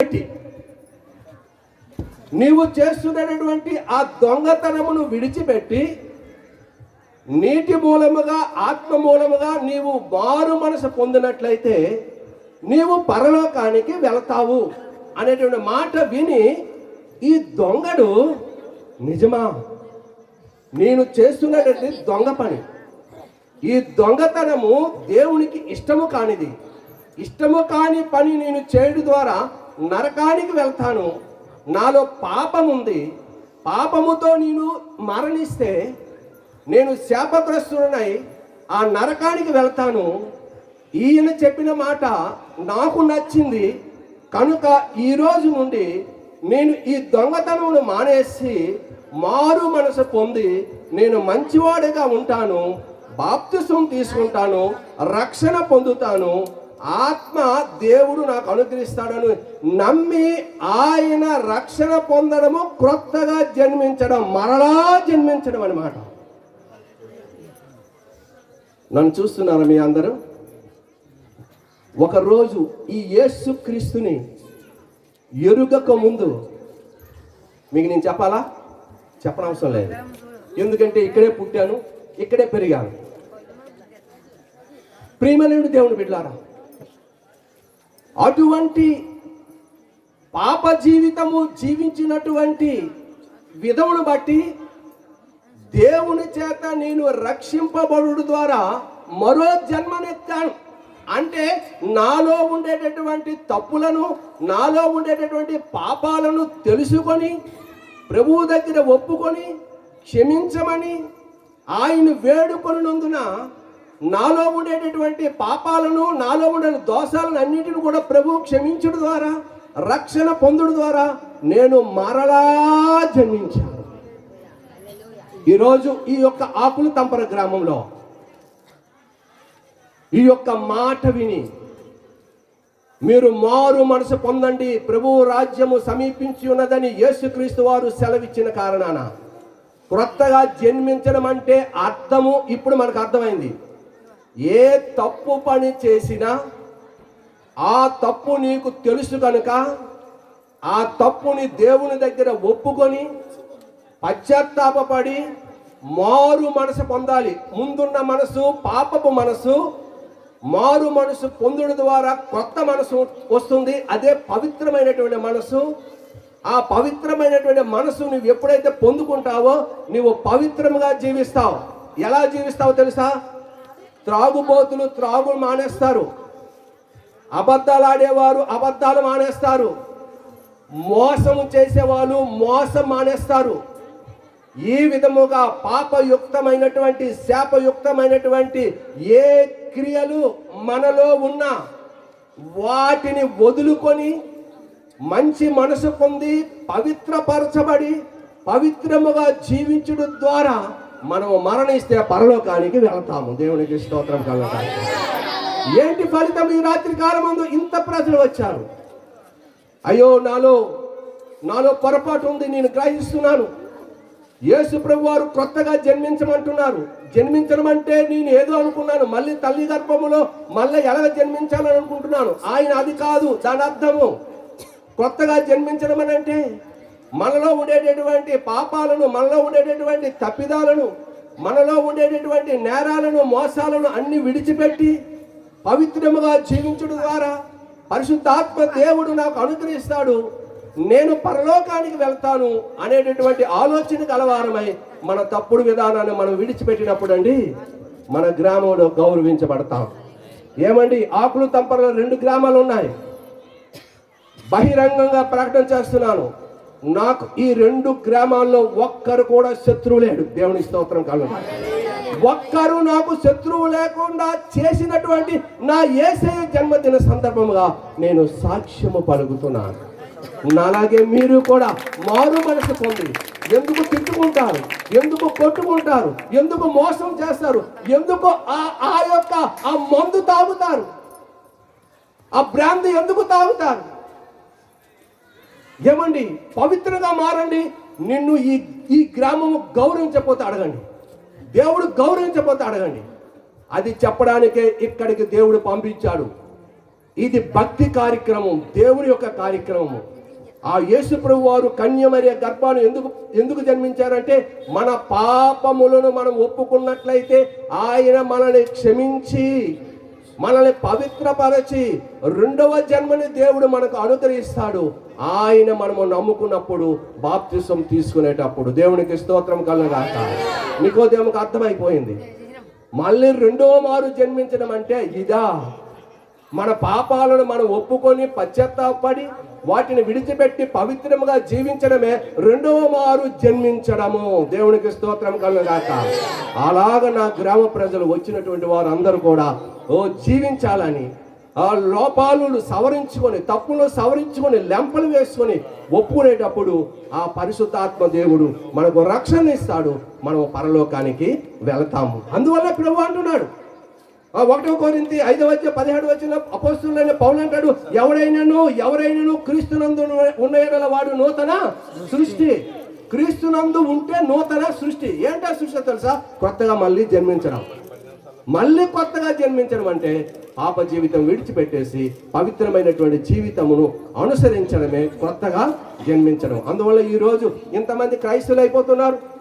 పెట్టి. నీవు చేస్తున్నటువంటి ఆ దొంగతనమును విడిచిపెట్టి నీటి మూలముగా ఆత్మ మూలముగా నీవు మారు మనసు పొందినట్లయితే నీవు పరలోకానికి వెళతావు అనేటువంటి మాట విని ఈ దొంగడు నిజమా? నేను చేస్తున్నటువంటి దొంగ పని. ఈ దొంగతనము దేవునికి ఇష్టము కానిది. ఇష్టము కాని పని నేను చేయడం ద్వారా నరకానికి వెళ్తాను. నాలో పాపం ఉంది పాపముతో నేను మరణిస్తే నేను శాపగ్రస్తుడనై ఆ నరకానికి వెళ్తాను. ఈయన చెప్పిన మాట నాకు నచ్చింది. కనుక ఈరోజు నుండి నేను ఈ దొంగతనమును మానేసి మారు మనసు పొంది నేను మంచివాడిగా ఉంటాను. బాప్తిసం తీసుకుంటాను. రక్షణ పొందుతాను. ఆత్మ దేవుడు నాకు అనుగ్రహిస్తాడని నమ్మి ఆయన రక్షణ పొందడము క్రొత్తగా జన్మించడం మరలా జన్మించడం అన్నమాట. నన్ను చూస్తున్నారా మీ అందరూ? ఒకరోజు ఈ యేసు క్రీస్తుని ఎరుగక ముందు మీకు నేను చెప్పాలా? చెప్పనవసరం లేదు. ఎందుకంటే ఇక్కడే పుట్టాను ఇక్కడే పెరిగాను. ప్రియమైన దేవుని బిడ్డారా అటువంటి పాప జీవితము జీవించినటువంటి విధమును బట్టి దేవుని చేత నేను రక్షింపబడు ద్వారా మరో జన్మనెత్తాను. అంటే నాలో ఉండేటటువంటి తప్పులను నాలో ఉండేటటువంటి పాపాలను తెలుసుకొని ప్రభువు దగ్గర ఒప్పుకొని క్షమించమని ఆయన వేడుకొనినందున నాలో ఉండేటటువంటి పాపాలను నాలో ఉండే దోషాలను అన్నిటిని కూడా ప్రభు క్షమించడం ద్వారా రక్షణ పొందుడు ద్వారా నేను మరలా జన్మించాను. ఈరోజు ఈ యొక్క ఆకులు తంపర గ్రామంలో ఈ యొక్క మాట విని మీరు మారు మనసు పొందండి ప్రభువు రాజ్యము సమీపించి ఉన్నదని యేసుక్రీస్తు వారు సెలవిచ్చిన కారణాన. క్రొత్తగా జన్మించడం అంటే అర్థము ఇప్పుడు మనకు అర్థమైంది. ఏ తప్పు పని చేసినా ఆ తప్పు నీకు తెలుసు కనుక ఆ తప్పుని దేవుని దగ్గర ఒప్పుకొని పశ్చాత్తాపడి మారు మనసు పొందాలి. ముందున్న మనసు పాపపు మనసు మారు మనసు పొందుడు ద్వారా కొత్త మనసు వస్తుంది. అదే పవిత్రమైనటువంటి మనసు. ఆ పవిత్రమైనటువంటి మనసు నువ్వు ఎప్పుడైతే పొందుకుంటావో నువ్వు పవిత్రంగా జీవిస్తావు. ఎలా జీవిస్తావో తెలుసా? త్రాగుబోతులు త్రాగులు మానేస్తారు. అబద్ధాలు ఆడేవారు అబద్ధాలు మానేస్తారు. మోసము చేసేవాళ్ళు మోసం మానేస్తారు. ఈ విధముగా పాపయుక్తమైనటువంటి శాపయుక్తమైనటువంటి ఏ క్రియలు మనలో ఉన్నా వాటిని వదులుకొని మంచి మనసు పొంది పవిత్రపరచబడి పవిత్రముగా జీవించడం ద్వారా మనం మరణిస్తే పరలోకానికి వెళ్తాము. దేవునికి స్తోత్రం కలగాలి ఏంటి ఫలితం? ఈ రాత్రి కాలమందు ఇంత ప్రజలు వచ్చారు. అయ్యో నాలో నాలో పొరపాటు ఉంది నేను గ్రహిస్తున్నాను. యేసు ప్రభు వారు కొత్తగా జన్మించమంటున్నారు. జన్మించడం అంటే నేను ఏదో అనుకున్నాను. మళ్ళీ తల్లి గర్భములో మళ్ళీ ఎలా జన్మించాలని అనుకుంటున్నాను? ఆయన అది కాదు దాని అర్థము. కొత్తగా జన్మించడం అని అంటే మనలో ఉండేటటువంటి పాపాలను మనలో ఉండేటటువంటి తప్పిదాలను మనలో ఉండేటటువంటి నేరాలను మోసాలను అన్ని విడిచిపెట్టి పవిత్రముగా జీవించడం ద్వారా పరిశుద్ధాత్మ దేవుడు నాకు అనుగ్రహిస్తాడు. నేను పరలోకానికి వెళ్తాను అనేటటువంటి ఆలోచన కలవారమై మన తప్పుడు విధానాన్ని మనం విడిచిపెట్టినప్పుడు అండి మన గ్రామంలో గౌరవించబడతాం. ఏమండి? ఆకులు తంపరలో రెండు గ్రామాలు ఉన్నాయి. బహిరంగంగా ప్రకటన చేస్తున్నాను. నాకు ఈ రెండు గ్రామాల్లో ఒక్కరు కూడా శత్రువు లేడు. దేవుని స్తోత్రం కలదు ఒక్కరు నాకు శత్రువు లేకుండా చేసినటువంటి నా ఏసయ జన్మదిన సందర్భంగా నేను సాక్ష్యము పలుకుతున్నాను. అలాగే మీరు కూడా మారు మనసు పొంది ఎందుకు తిట్టుకుంటారు? ఎందుకు కొట్టుకుంటారు? ఎందుకు మోసం చేస్తారు? ఎందుకు ఆ ఆ యొక్క ఆ మందు తాగుతారు? ఆ బ్రాంతి ఎందుకు తాగుతారు? ఏమండి? పవిత్రంగా మారండి. నిన్ను ఈ ఈ గ్రామము గౌరవించకపోతే అడగండి. దేవుడు గౌరవించకపోతే అడగండి. అది చెప్పడానికే ఇక్కడికి దేవుడు పంపించాడు. ఇది భక్తి కార్యక్రమం దేవుని యొక్క కార్యక్రమము. ఆ యేసు ప్రభు వారు కన్యమరియ గర్భాన్ని ఎందుకు ఎందుకు జన్మించారంటే మన పాపములను మనం ఒప్పుకున్నట్లయితే ఆయన మనల్ని క్షమించి మనల్ని పవిత్రపరచి రెండవ జన్మని దేవుడు మనకు అనుగ్రహిస్తాడు. ఆయన మనము నమ్ముకున్నప్పుడు బాప్తిసం తీసుకునేటప్పుడు దేవునికి స్తోత్రం కలగాక. నీకో దేవునికి అర్థమైపోయింది. మళ్ళీ రెండవ మారు జన్మించడం అంటే ఇదా. మన పాపాలను మనం ఒప్పుకొని పశ్చాత్తాపడి వాటిని విడిచిపెట్టి పవిత్రముగా జీవించడమే రెండవ మారు జన్మించడము. దేవునికి స్తోత్రం కలగాక అలాగ నా గ్రామ ప్రజలు వచ్చినటువంటి వారు అందరూ కూడా ఓ జీవించాలని ఆ లోపాలు సవరించుకొని తప్పులు సవరించుకొని లెంపలు వేసుకొని ఒప్పుకునేటప్పుడు ఆ పరిశుద్ధాత్మ దేవుడు మనకు రక్షణ ఇస్తాడు. మనం పరలోకానికి వెళతాము. అందువల్ల ప్రభు అంటున్నాడు ఆ ఒకటో కోరింది ఐదవ వచ్చే పదిహేడు వచ్చిన అపోస్తులైన పౌలు అంటాడు ఎవరైనాను ఎవరైనాను క్రీస్తునందు ఉన్న వాడు నూతన సృష్టి. క్రీస్తునందు ఉంటే నూతన సృష్టి. ఏంటో సృష్టి తెలుసా? కొత్తగా మళ్ళీ జన్మించడం. మళ్ళీ కొత్తగా జన్మించడం అంటే పాప జీవితం విడిచిపెట్టేసి పవిత్రమైనటువంటి జీవితమును అనుసరించడమే కొత్తగా జన్మించడం. అందువల్ల ఈ రోజు ఇంతమంది క్రైస్తవులు అయిపోతున్నారు.